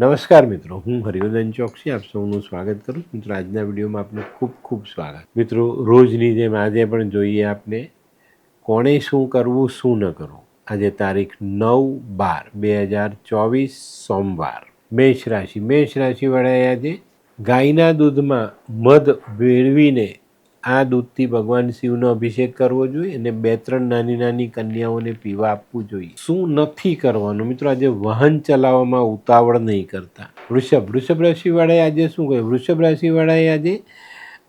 નમસ્કાર મિત્રો, હું હરિવર્ધન ચોકસી, આપ સૌનું સ્વાગત કરું છું. મિત્રો, આજના વિડીયોમાં આપનું ખૂબ ખૂબ સ્વાગત. મિત્રો, રોજની જેમ આજે પણ જોઈએ આપને કોણે શું કરવું, શું ન કરવું. આજે તારીખ નવ બાર, બે હજાર ચોવીસ સોમવાર. મેષ રાશિ મેષ રાશિવાળાએ આજે ગાયના દૂધમાં મધ ભેળવીને આ દૂધથી ભગવાન શિવનો અભિષેક કરવો જોઈએ અને બે ત્રણ નાની નાની કન્યાઓને પીવા આપવું જોઈએ. શું નથી કરવાનું? મિત્રો, આજે વાહન ચલાવવામાં ઉતાવળ નહીં કરતા. વૃષભ વૃષભ રાશિવાળાએ આજે શું કહ્યું? વૃષભ રાશિવાળાએ આજે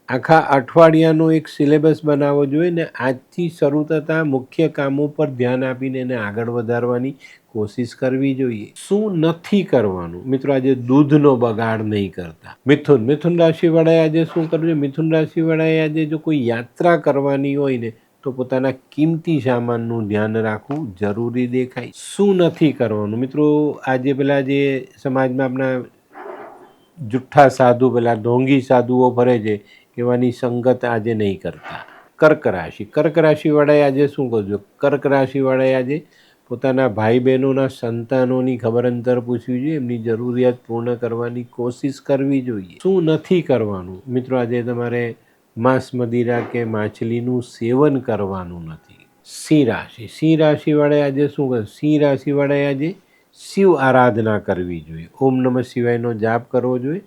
આખા અઠવાડિયાનો એક સિલેબસ બનાવવો જોઈએ ને આજથી શરૂ થતા મુખ્ય કામો પર ધ્યાન આપીને એને આગળ વધારવાની કોશિશ કરવી જોઈએ. શું નથી કરવાનું? મિત્રો, આજે દૂધનો બગાડ નહીં કરતા. મિથુન મિથુન રાશિવાળાએ આજે શું કરવું જોઈએ મિથુન રાશિવાળાએ આજે જો કોઈ યાત્રા કરવાની હોય ને, તો પોતાના કિંમતી સામાનનું ધ્યાન રાખવું જરૂરી દેખાય. શું નથી કરવાનું? મિત્રો, આજે પેલા જે સમાજમાં આપણા જુઠ્ઠા સાધુ, પેલા ઢોંગી સાધુઓ ફરે છે, એવાની સંગત આજે નહીં કરતા. કર્ક રાશિ. કર્ક રાશિવાળાએ આજે શું કરજો કર્ક રાશિવાળાએ આજે પોતાના ભાઈ બહેનોના સંતાનોની ખબર અંતર પૂછવી જોઈએ, એમની જરૂરિયાત પૂર્ણ કરવાની કોશિશ કરવી જોઈએ. શું નથી કરવાનું? મિત્રો, આજે તમારે માંસ મદિરા કે માછલીનું સેવન કરવાનું નથી. સિંહ રાશિ. સિંહ રાશિવાળાએ આજે શું કરે સિંહ રાશિવાળાએ આજે શિવ આરાધના કરવી જોઈએ. ઓમ નમઃ શિવાયનો જાપ કરવો જોઈએ.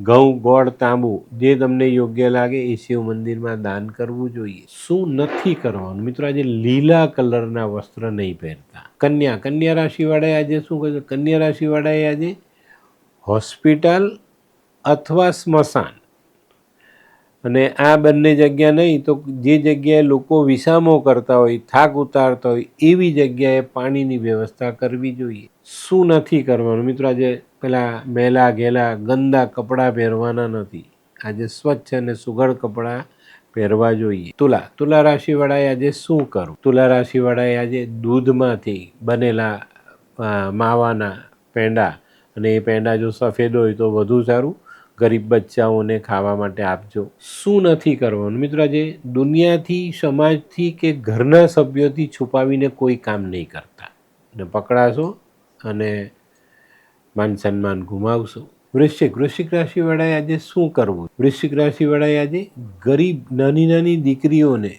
ઘઉં, ગોળ, તાંબુ જે તમને યોગ્ય લાગે એ શિવ મંદિરમાં દાન કરવું જોઈએ. શું નથી કરવાનું? મિત્રો, આજે લીલા કલરના વસ્ત્ર નહીં પહેરતા. કન્યા કન્યા રાશિવાળાએ આજે શું કહ્યું કન્યા રાશિવાળાએ આજે હોસ્પિટલ અથવા સ્મશાન અને આ બંને જગ્યા નહીં, તો જે જગ્યાએ લોકો વિસામો કરતા હોય, થાક ઉતારતા હોય, એવી જગ્યાએ પાણીની વ્યવસ્થા કરવી જોઈએ. શું નથી કરવાનું? મિત્રો, આજે પેલા મેલા ઘેલા ગંદા કપડાં પહેરવાના નથી. આજે સ્વચ્છ અને સુઘડ કપડાં પહેરવા જોઈએ. તુલા તુલા રાશિવાળાએ આજે શું કરવું તુલા રાશિવાળાએ આજે દૂધમાંથી બનેલા માવાના પેંડા, અને એ પેંડા જો સફેદ હોય તો વધુ સારું. ગરીબ બચ્ચાઓને ખાવા માટે આપજો. શું નથી કરવાનું? મિત્રો, આજે દુનિયાથી, સમાજથી કે ઘરના સભ્યોથી છુપાવીને કોઈ કામ નહીં કરતા. ને પકડાશો અને માન સન્માન ગુમાવશો. વૃશ્ચિક વૃશ્ચિક રાશિવાળાએ આજે શું કરવું? વૃશ્ચિક રાશિવાળાએ આજે ગરીબ નાની નાની દીકરીઓને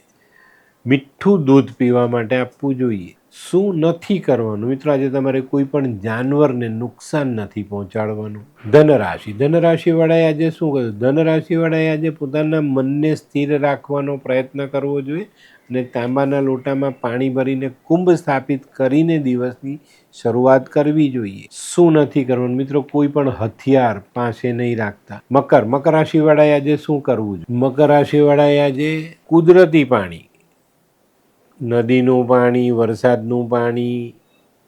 મીઠું દૂધ પીવા માટે આપવું જોઈએ. શું નથી કરવાનું? મિત્રો, આજે તમારે કોઈ પણ જાનવરને નુકસાન નથી પહોંચાડવાનું. ધનરાશિ. ધનરાશિવાળાએ આજે શું કર્યું? ધનરાશિવાળાએ આજે પોતાના મનને સ્થિર રાખવાનો પ્રયત્ન કરવો જોઈએ અને તાંબાના લોટામાં પાણી ભરીને કુંભ સ્થાપિત કરીને દિવસની શરૂઆત કરવી જોઈએ. શું નથી કરવાનું? મિત્રો, કોઈ પણ હથિયાર પાસે નહીં રાખતા. મકર. મકર રાશિવાળાએ આજે શું કરવું જોઈએ? મકર રાશિવાળાએ આજે કુદરતી પાણી નદીનું પાણી, વરસાદનું પાણી,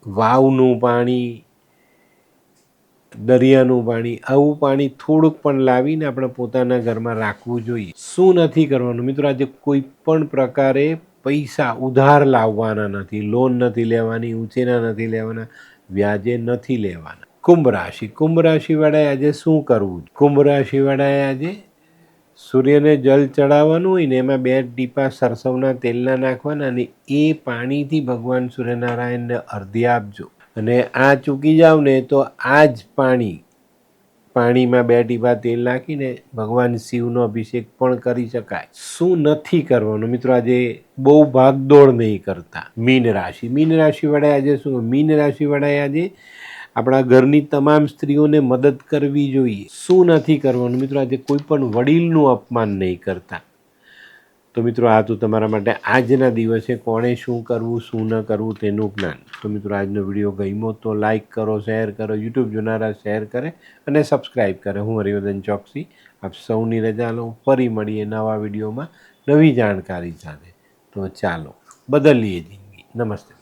વાવનું પાણી, દરિયાનું પાણી, આવું પાણી થોડુંક પણ લાવીને આપણે પોતાના ઘરમાં રાખવું જોઈએ. શું નથી કરવાનું? મિત્રો, આજે કોઈ પણ પ્રકારે પૈસા ઉધાર લાવવાના નથી, લોન નથી લેવાની ઊંચેના નથી લેવાના, વ્યાજે નથી લેવાના. કુંભ રાશિ, કુંભ રાશિવાળાએ આજે શું કરવું? કુંભ રાશિવાળાએ આજે સૂર્યને જલ ચડાવવાનું હોય ને એમાં બે ટીપા સરસવના તેલના નાખવાના અને એ પાણીથી ભગવાન સૂર્યનારાયણને અર્ધી આપજો. અને આ ચૂકી જાવ ને તો આ જ પાણી, પાણીમાં બે ટીપા તેલ નાખીને ભગવાન શિવનો અભિષેક પણ કરી શકાય. શું નથી કરવાનું? મિત્રો, આજે બહુ ભાગદોડ નહીં કરતા. મીન રાશિ. મીન રાશિવાળાએ આજે શું? મીન રાશિવાળાએ આજે આપણા ઘરની તમામ સ્ત્રીઓને મદદ કરવી જોઈએ. શું નથી કરવાનું? મિત્રો, આજે કોઈ પણ વડીલનું અપમાન નહીં કરતા. તો મિત્રો, આ તો તમારા માટે આજના દિવસે કોણે શું કરવું, શું ન કરવું તેનું જ્ઞાન. તો મિત્રો, આજનો વીડિયો ગમ્યો તો લાઈક કરો, શેર કરો, યુટ્યુબ જોનારા શેર કરે અને સબસ્ક્રાઈબ કરે. હું હરિવર્ધન ચોકસી. આપ સૌની રજા લઉં. ફરી મળીએ નવા વિડીયોમાં નવી જાણકારી સાથે. તો ચાલો, બદલીએ જિંદગી. નમસ્તે.